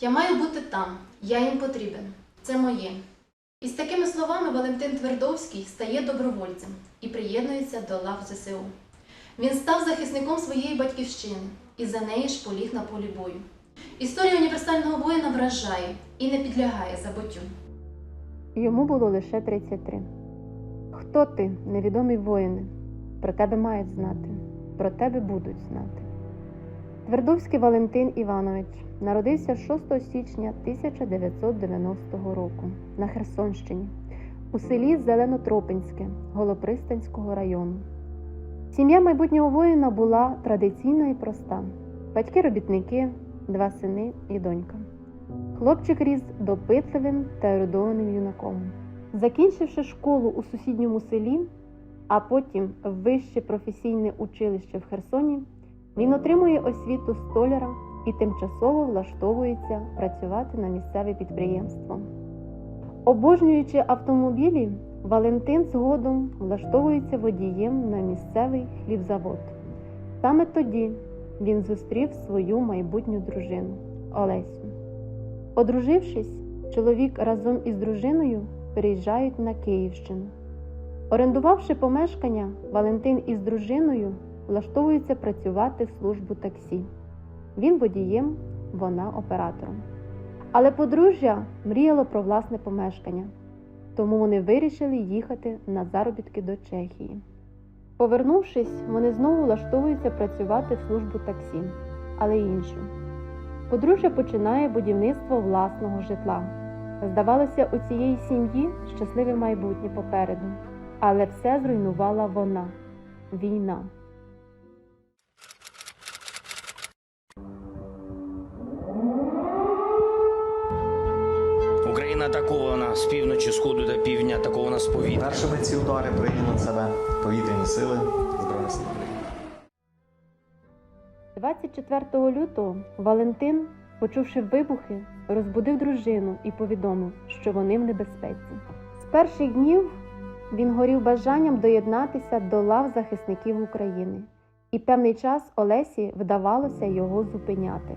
Я маю бути там, я їм потрібен. Це моє. І з такими словами Валентин Твердовський стає добровольцем і приєднується до лав ЗСУ. Він став захисником своєї батьківщини і за неї ж поліг на полі бою. Історія універсального воїна вражає і не підлягає забуттю. Йому було лише 33. Хто ти, невідомий воїне? Про тебе мають знати, про тебе будуть знати. Твердовський Валентин Іванович народився 6 січня 1990 року на Херсонщині у селі Зеленотропинське Голопристанського району. Сім'я майбутнього воїна була традиційна і проста: батьки робітники, два сини і донька. Хлопчик ріс допитливим та ерудованим юнаком. Закінчивши школу у сусідньому селі, а потім вище професійне училище в Херсоні, він отримує освіту столяра і тимчасово влаштовується працювати на місцеве підприємство. Обожнюючи автомобілі, Валентин згодом влаштовується водієм на місцевий хлібзавод. Саме тоді він зустрів свою майбутню дружину Олесю. Одружившись, чоловік разом із дружиною переїжджають на Київщину. Орендувавши помешкання, Валентин із дружиною влаштовується працювати в службу таксі. Він водієм, вона оператором. Але подружжя мріяло про власне помешкання, тому вони вирішили їхати на заробітки до Чехії. Повернувшись, вони знову влаштовуються працювати в службу таксі, але іншу. Подружжя починає будівництво власного житла. Здавалося, у цієї сім'ї щасливе майбутнє попереду, але все зруйнувала вона війна. Атакована з півночі, сходу та півдня, атакована з повітря. Першими ці удари прийняли на себе повітряні сили Збройних сил 24 лютого Валентин, почувши вибухи, розбудив дружину і повідомив, що вони в небезпеці. З перших днів він горів бажанням доєднатися до лав захисників України, і певний час Олесі вдавалося його зупиняти.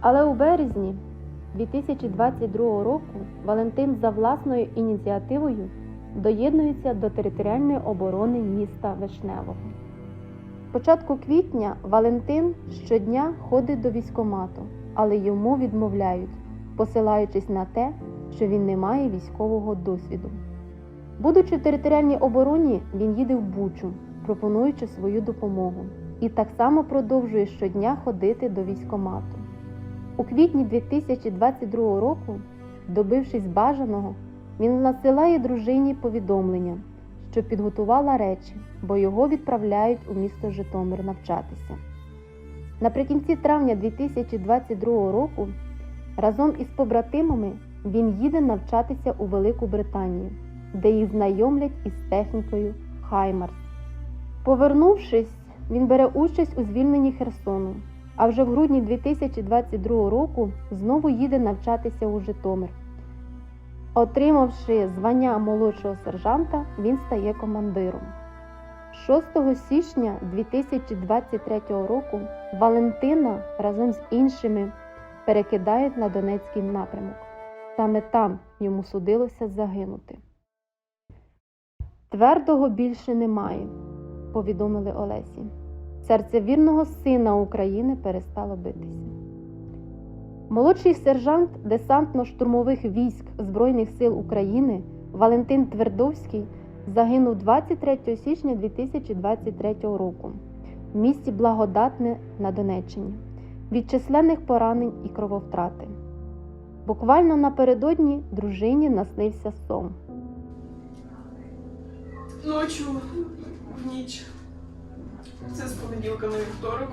Але у березні 2022 року Валентин за власною ініціативою доєднується до територіальної оборони міста Вишневого. Початку квітня Валентин щодня ходить до військомату, але йому відмовляють, посилаючись на те, що він не має військового досвіду. Будучи в територіальній обороні, він їде в Бучу, пропонуючи свою допомогу, і так само продовжує щодня ходити до військомату. У квітні 2022 року, добившись бажаного, він надсилає дружині повідомлення, що підготувала речі, бо його відправляють у місто Житомир навчатися. Наприкінці травня 2022 року разом із побратимами він їде навчатися у Велику Британію, де їх знайомлять із технікою Хаймарс. Повернувшись, він бере участь у звільненні Херсону, а вже в грудні 2022 року знову їде навчатися у Житомир. Отримавши звання молодшого сержанта, він стає командиром. 6 січня 2023 року Валентина разом з іншими перекидають на Донецький напрямок. Саме там йому судилося загинути. Твердого більше немає, повідомили Олесі. Серце вірного сина України перестало битися. Молодший сержант десантно-штурмових військ Збройних сил України Валентин Твердовський загинув 23 січня 2023 року в місті Благодатне на Донеччині від численних поранень і крововтрати. Буквально напередодні дружині наснився сон. Ночу в ніч. Це з понеділка на вівторок.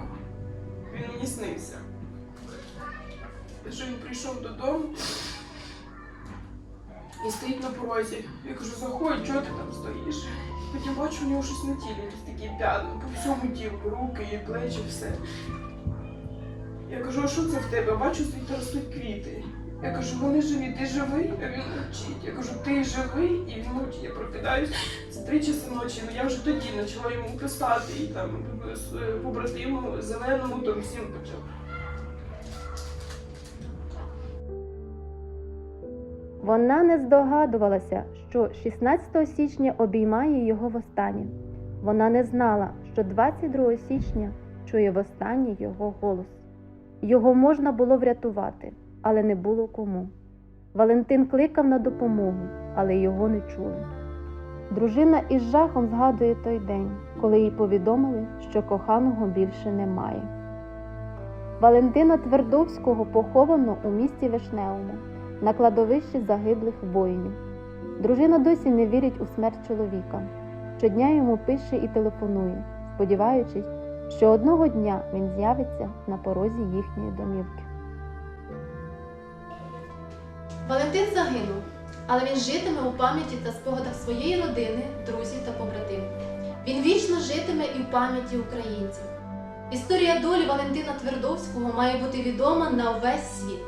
Він мені снився. Що він прийшов додому і стоїть на порозі. Я кажу, заходь, чого ти там стоїш? Потім бачу, у нього щось на тілі, якісь такі п'ятна, по всьому тілу, руки і плечі, все. Я кажу, а що це в тебе? Бачу, звідти ростуть квіти. Я кажу, вони живі, ти живий, а він мовчить. Я кажу, ти живий і він мовчить. Я прокидаюсь з три часи ночі. Ну я вже тоді почала йому писати і там е, побратиму зеленому там всім почав. Вона не здогадувалася, що 16 січня обіймає його востаннє. Вона не знала, що 22 січня чує востаннє його голос. Його можна було врятувати але не було кому. Валентин кликав на допомогу, але його не чули. Дружина із жахом згадує той день, коли їй повідомили, що коханого більше немає. Валентина Твердовського поховано у місті Вишневому на кладовищі загиблих воїнів. Дружина досі не вірить у смерть чоловіка. Щодня йому пише і телефонує, сподіваючись, що одного дня він з'явиться на порозі їхньої домівки. Валентин загинув, але він житиме у пам'яті та спогадах своєї родини, друзів та побратимів. Він вічно житиме і в пам'яті українців. Історія долі Валентина Твердовського має бути відома на увесь світ.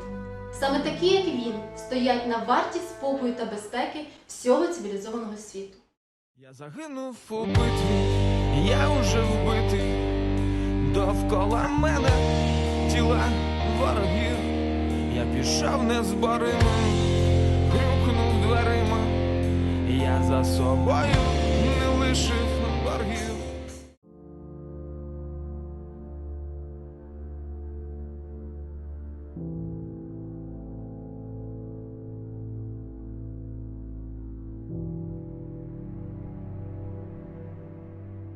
Саме такі, як він, стоять на варті спокою та безпеки всього цивілізованого світу. Я загинув у битві, я уже вбитий, довкола мене тіла ворогів, я пішов незбаримо, грюкнув дверима, я за собою не лишив